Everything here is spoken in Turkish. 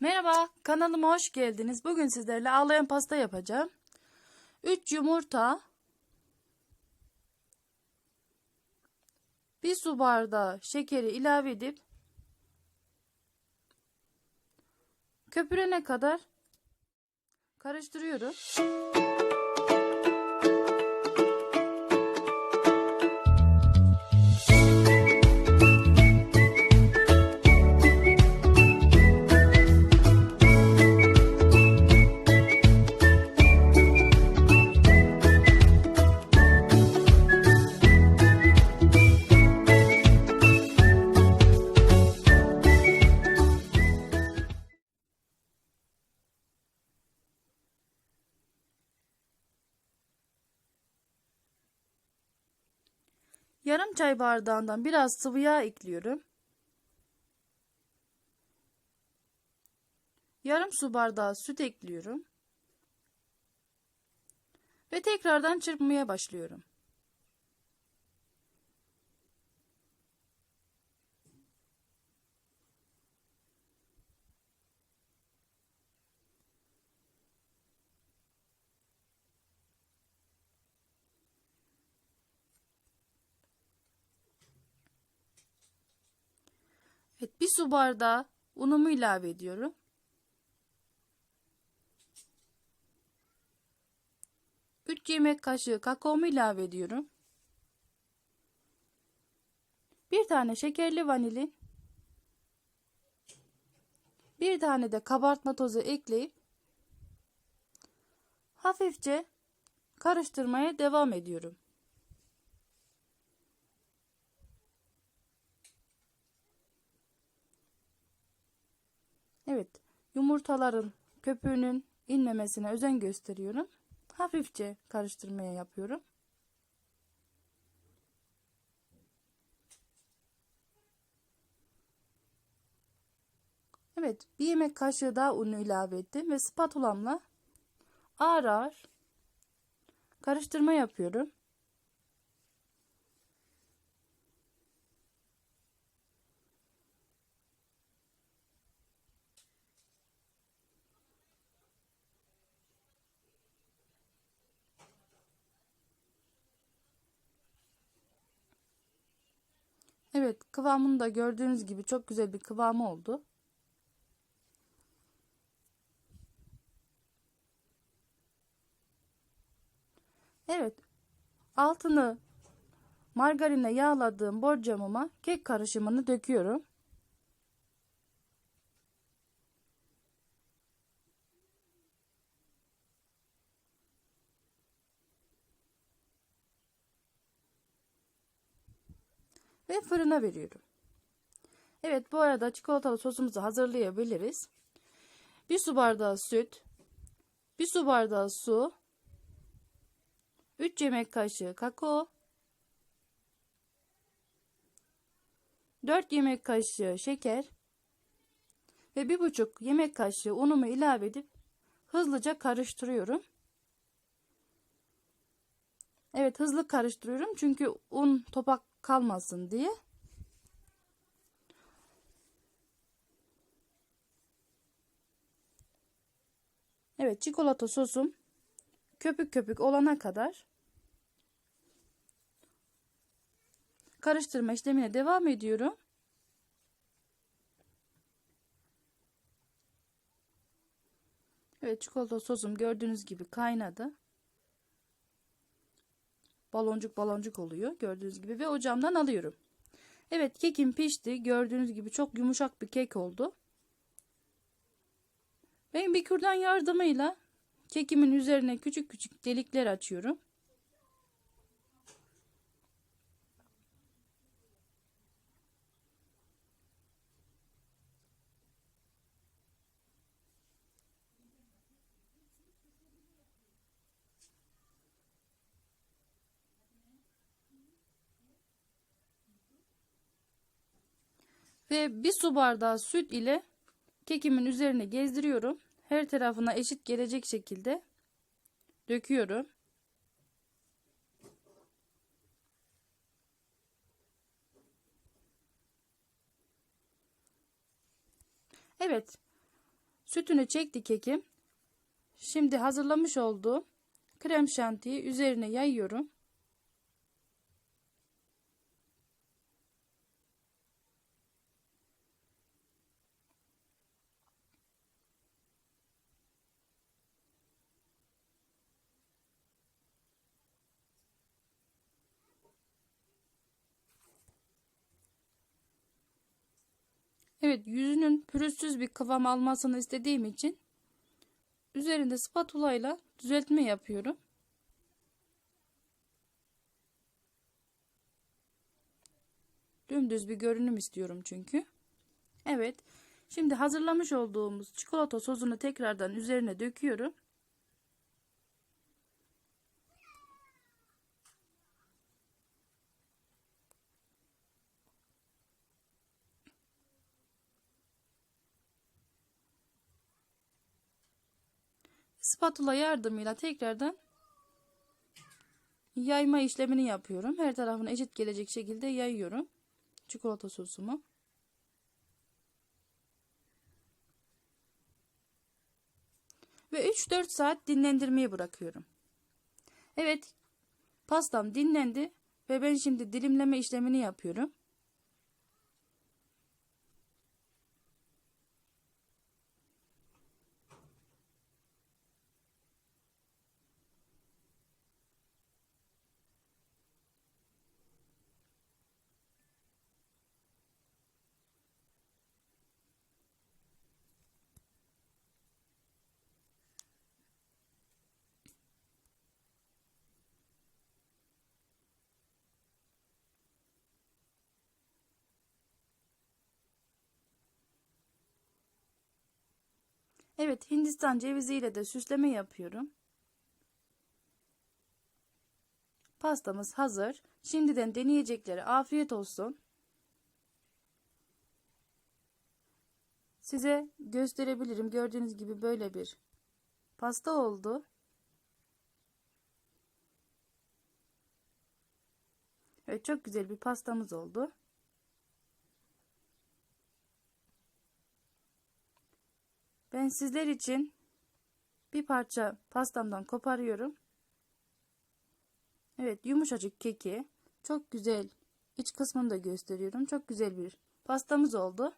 Merhaba, kanalıma hoş geldiniz. Bugün sizlerle ağlayan pasta yapacağım. 3 yumurta, 1 su bardağı şekeri ilave edip köpürene kadar karıştırıyorum. Yarım çay bardağından biraz sıvı yağ ekliyorum. Yarım su bardağı süt ekliyorum. Ve tekrardan çırpmaya başlıyorum. Evet, bir su bardağı unumu ilave ediyorum. Üç yemek kaşığı kakaomu ilave ediyorum. Bir tane şekerli vanilin. Bir tane de kabartma tozu ekleyip hafifçe karıştırmaya devam ediyorum. Evet, yumurtaların köpüğünün inmemesine özen gösteriyorum. Hafifçe karıştırmaya yapıyorum. Evet, bir yemek kaşığı daha unu ilave ettim ve spatulamla ağır ağır karıştırma yapıyorum. Evet kıvamını da gördüğünüz gibi çok güzel bir kıvamı oldu. Evet altını margarinle yağladığım borcamıma kek karışımını döküyorum. Ve fırına veriyorum. Evet bu arada çikolatalı sosumuzu hazırlayabiliriz. Bir su bardağı süt, bir su bardağı su, 3 yemek kaşığı kakao, 4 yemek kaşığı şeker ve 1,5 yemek kaşığı unumu ilave edip hızlıca karıştırıyorum. Evet hızlı karıştırıyorum çünkü un topak kalmasın diye. Evet çikolata sosum köpük köpük olana kadar karıştırma işlemine devam ediyorum. Evet çikolata sosum gördüğünüz gibi kaynadı baloncuk baloncuk oluyor gördüğünüz gibi ve ocağımdan alıyorum. Evet kekim pişti. Gördüğünüz gibi çok yumuşak bir kek oldu. Ben bir kürdan yardımıyla kekimin üzerine küçük küçük delikler açıyorum. Ve bir su bardağı süt ile kekimin üzerine gezdiriyorum. Her tarafına eşit gelecek şekilde döküyorum. Evet. Sütünü çekti kekim. Şimdi hazırlamış olduğum krem şantiyi üzerine yayıyorum. Evet yüzünün pürüzsüz bir kıvam almasını istediğim için üzerinde spatula ile düzeltme yapıyorum. Dümdüz bir görünüm istiyorum çünkü. Evet. Şimdi hazırlamış olduğumuz çikolata sosunu tekrardan üzerine döküyorum. Spatula yardımıyla tekrardan yayma işlemini yapıyorum. Her tarafına eşit gelecek şekilde yayıyorum çikolata sosumu. Ve 3-4 saat dinlendirmeye bırakıyorum. Evet, pastam dinlendi ve ben şimdi dilimleme işlemini yapıyorum. Evet, Hindistan ceviziyle de süsleme yapıyorum. Pastamız hazır. Şimdiden deneyecekleri afiyet olsun. Size gösterebilirim. Gördüğünüz gibi böyle bir pasta oldu. Evet, çok güzel bir pastamız oldu. Ben sizler için bir parça pastamdan koparıyorum. Evet yumuşacık keki. Çok güzel. İç kısmını da gösteriyorum. Çok güzel bir pastamız oldu.